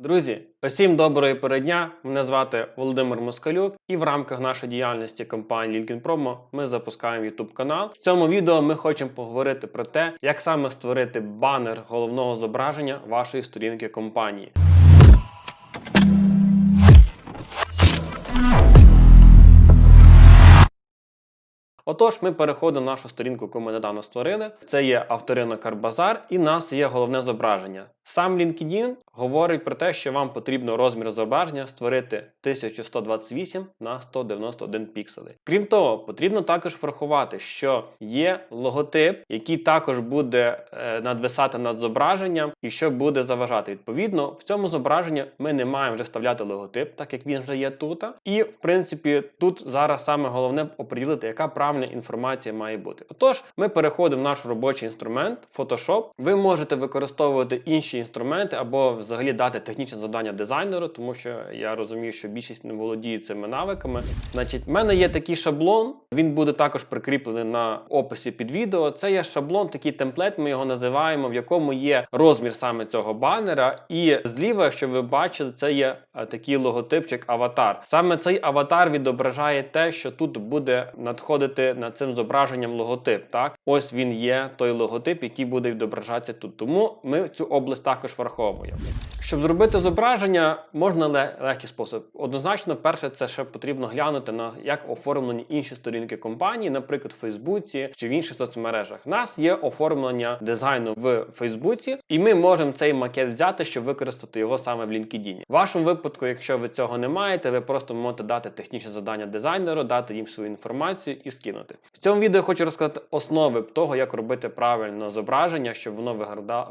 Друзі, усім доброї передня. Мене звати Володимир Москалюк, і в рамках нашої діяльності компанії LinkedIn Promo ми запускаємо YouTube канал. В цьому відео ми хочемо поговорити про те, як саме створити банер головного зображення вашої сторінки компанії. Отож, ми переходимо на нашу сторінку, яку ми недавно створили. Це є авторинок Арбазар, і в нас є головне зображення. Сам LinkedIn говорить про те, що вам потрібно розмір зображення створити 1128 на 191 піксели. Крім того, потрібно також врахувати, що є логотип, який також буде е, надвисати над зображенням і що буде заважати. Відповідно, в цьому зображенні ми не маємо вже вставляти логотип, так як він вже є тут. І в принципі, тут зараз саме головне оприділити, яка правильна інформація має бути. Отож, ми переходимо в наш робочий інструмент Photoshop. Ви можете використовувати інші інструменти або взагалі дати технічне завдання дизайнеру, тому що я розумію, що більшість не володіє цими навиками. Значить, в мене є такий шаблон. Він буде також прикріплений на описі під відео. Це є шаблон, такий темплет. Ми його називаємо, в якому є розмір саме цього банера. І зліва, що ви бачили, це є е, такий логотипчик аватар. Саме цей аватар відображає те, що тут буде надходити над цим зображенням логотип. Так, ось він є той логотип, який буде відображатися тут. Тому ми цю область також враховуємо. Щоб зробити зображення, можна ле- легкий спосіб. Однозначно, перше, це ще потрібно глянути на як оформлені інші сторінки компанії, наприклад, в Фейсбуці чи в інших соцмережах. У нас є оформлення дизайну в Фейсбуці, і ми можемо цей макет взяти, щоб використати його саме в LinkedIn. В вашому випадку, якщо ви цього не маєте, ви просто можете дати технічне завдання дизайнеру, дати їм свою інформацію і скинути. В цьому відео хочу розказати основи того, як робити правильно зображення, щоб воно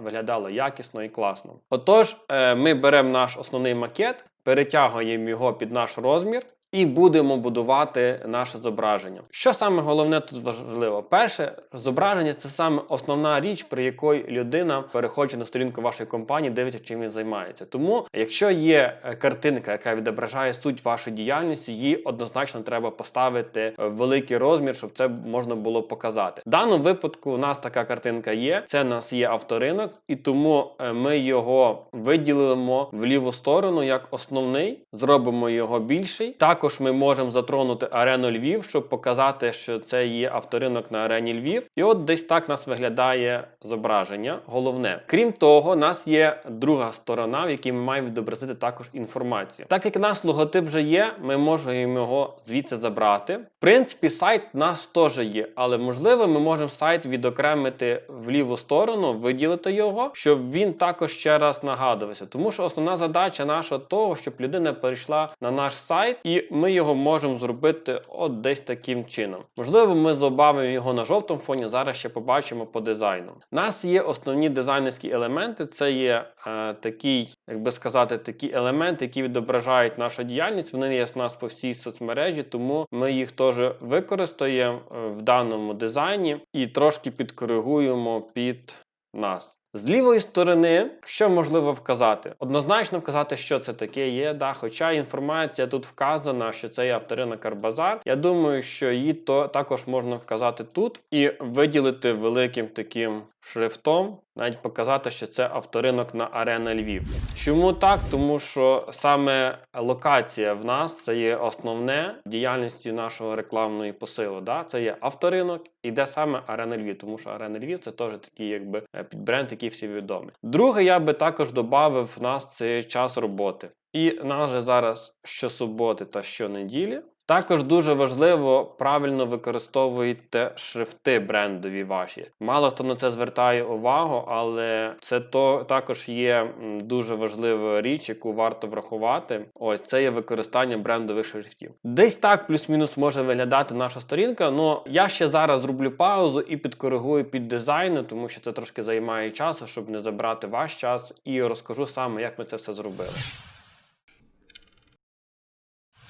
виглядало якісно і класно. Отож, е, ми беремо наш основний макет, перетягуємо його під наш розмір. І будемо будувати наше зображення. Що саме головне тут важливо? Перше, зображення це саме основна річ, при якої людина переходить на сторінку вашої компанії, дивиться, чим він займається. Тому, якщо є е, картинка, яка відображає суть вашої діяльності, її однозначно треба поставити в великий розмір, щоб це можна було показати. В даному випадку у нас така картинка є. Це у нас є авторинок, і тому е, ми його виділимо в ліву сторону як основний, зробимо його більший. Також ми можемо затронути арену Львів, щоб показати, що це є авторинок на арені Львів. І от десь так нас виглядає зображення. Головне. Крім того, у нас є друга сторона, в якій ми маємо відобразити також інформацію. Так як у нас логотип вже є, ми можемо його звідси забрати. В принципі, сайт у нас теж є, але можливо, ми можемо сайт відокремити в ліву сторону, виділити його, щоб він також ще раз нагадувався. Тому що основна задача наша того, щоб людина перейшла на наш сайт, і ми його можемо зробити от десь таким чином. Можливо, ми забавимо його на жовтому фоні. Зараз ще побачимо по дизайну. У нас є основні дизайнерські елементи. Це є е, такий, як би сказати, такі елементи, які відображають нашу діяльність. Вони є у нас по всій соцмережі, тому ми їх теж використаємо е, в даному дизайні і трошки підкоригуємо під нас. З лівої сторони, що можливо вказати? Однозначно вказати, що це таке є. Да, Хоча інформація тут вказана, що це є авторина Карбазар. Я думаю, що її то також можна вказати тут і виділити великим таким шрифтом, навіть показати, що це авторинок на арена Львів. Чому так? Тому що саме локація в нас це є основне в діяльності нашого рекламної посилу. Да? Це є авторинок і де саме арена Львів, тому що арена Львів це теж такий, якби е, підбренд, який всі відомі. Друге, я би також додав в нас це час роботи. І нас же зараз щосуботи та щонеділі. Також дуже важливо правильно використовуйте шрифти брендові ваші. Мало хто на це звертає увагу, але це то також є дуже важлива річ, яку варто врахувати. Ось це є використання брендових шрифтів. Десь так плюс-мінус може виглядати наша сторінка. Ну я ще зараз зроблю паузу і підкоригую під дизайну, тому що це трошки займає часу, щоб не забрати ваш час, і розкажу саме, як ми це все зробили.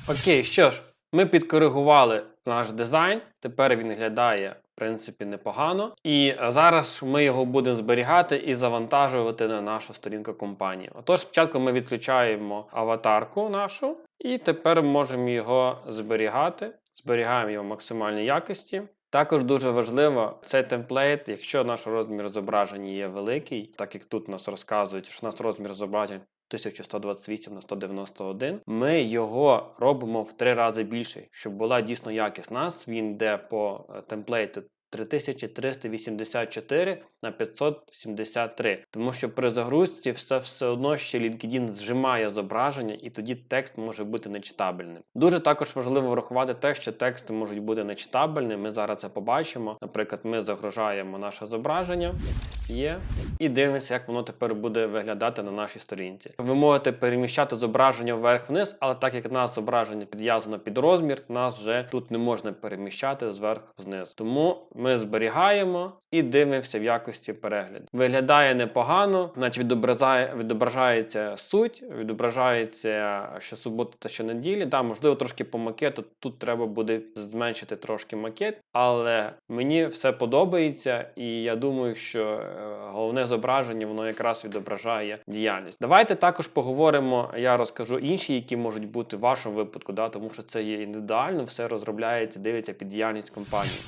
Окей, що ж, ми підкоригували наш дизайн. Тепер він виглядає, в принципі, непогано. І зараз ми його будемо зберігати і завантажувати на нашу сторінку компанії. Отож, спочатку ми відключаємо аватарку нашу, і тепер можемо його зберігати. Зберігаємо його в максимальній якості. Також дуже важливо цей темплейт, якщо наш розмір зображення є великий, так як тут нас розказують, що у нас розмір зображення 1128 на 191, ми його робимо в три рази більший, щоб була дійсно якість. Нас він йде по е, темплейту 3384 на 573. Тому що при загрузці все, все одно ще LinkedIn зжимає зображення, і тоді текст може бути нечитабельним. Дуже також важливо врахувати те, що тексти можуть бути нечитабельними. Ми зараз це побачимо. Наприклад, ми загружаємо наше зображення. Є. І дивимося, як воно тепер буде виглядати на нашій сторінці. Ви можете переміщати зображення вверх-вниз, але так як нас зображення підв'язано під розмір, нас вже тут не можна переміщати зверху вниз. Тому ми зберігаємо і дивимося в якості перегляду. Виглядає непогано, значить відображає, відображається суть, відображається щосубота та щонеділі. Да, можливо, трошки по макету. Тут треба буде зменшити трошки макет, але мені все подобається, і я думаю, що головне зображення воно якраз відображає діяльність. Давайте також поговоримо. Я розкажу інші, які можуть бути в вашому випадку, да, тому що це є індивідуально, все розробляється, дивиться під діяльність компанії.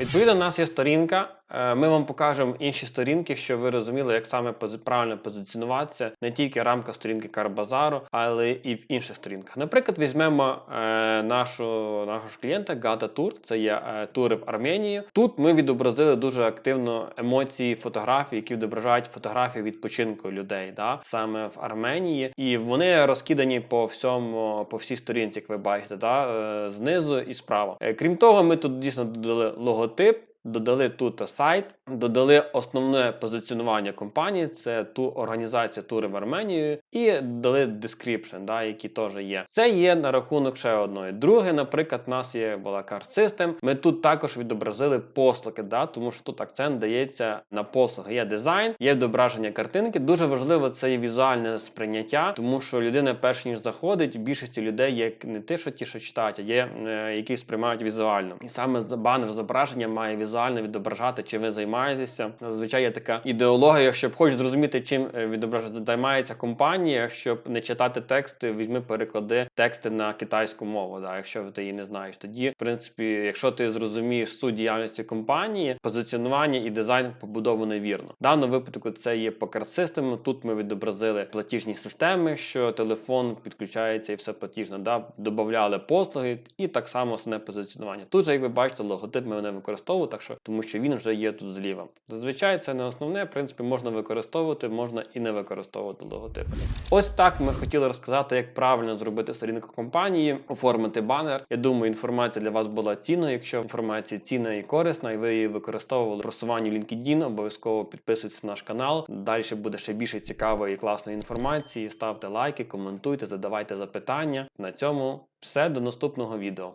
Відповідно, у нас є сторінка. Е, Ми вам покажемо інші сторінки, щоб ви розуміли, як саме правильно позиціонуватися не тільки в рамках сторінки Карбазару, але і в інших сторінках. Наприклад, візьмемо е, нашу, нашого ж клієнта Gata Tour, це є е, тури в Арменію. Тут ми відобразили дуже активно емоції фотографій, які відображають фотографії відпочинку людей, да? саме в Арменії. І вони розкидані по всьому, по всій сторінці, як ви бачите, да? знизу і справа. Крім того, ми тут дійсно додали логотип. Додали тут сайт, додали основне позиціонування компанії, це ту організація тури в Арменію, і додали description, да, які теж є. Це є на рахунок ще одної. Друге, наприклад, у нас є була Card System. Ми тут також відобразили послуги, да, тому що тут акцент дається на послуги. Є дизайн, є відображення картинки. Дуже важливо це є візуальне сприйняття, тому що людина, перш ніж заходить, більшості людей є не те, що ті, що читають, а є е, які сприймають візуально. І саме банер зображення має візуально відображати, чим ви займаєтеся. Зазвичай є така ідеологія, щоб хоч зрозуміти, чим е, відображається займається компанія, щоб не читати тексти, візьми, переклади тексти на китайську мову. Да, якщо ти її не знаєш, тоді, в принципі, якщо ти зрозумієш суть діяльності компанії, позиціонування і дизайн побудований вірно. В даному випадку це є по карт-систему. Тут ми відобразили платіжні системи, що телефон підключається і все платіжно. Да? Додавали послуги, і так само основне позиціонування. Тут же, як ви бачите, логотип ми не використовуємо, так що тому що він вже є тут зліва. Зазвичай це не основне, в принципі, можна використовувати, можна і не використовувати логотипи. Ось так ми хотіли розказати, як правильно зробити сторінку компанії, оформити банер. Я думаю, інформація для вас була цінною. Якщо інформація цінна і корисна, і ви її використовували в просуванні LinkedIn, обов'язково підписуйтесь на наш канал. Далі буде ще більше цікавої і класної інформації. Ставте лайки, коментуйте, задавайте запитання. На цьому все до наступного відео.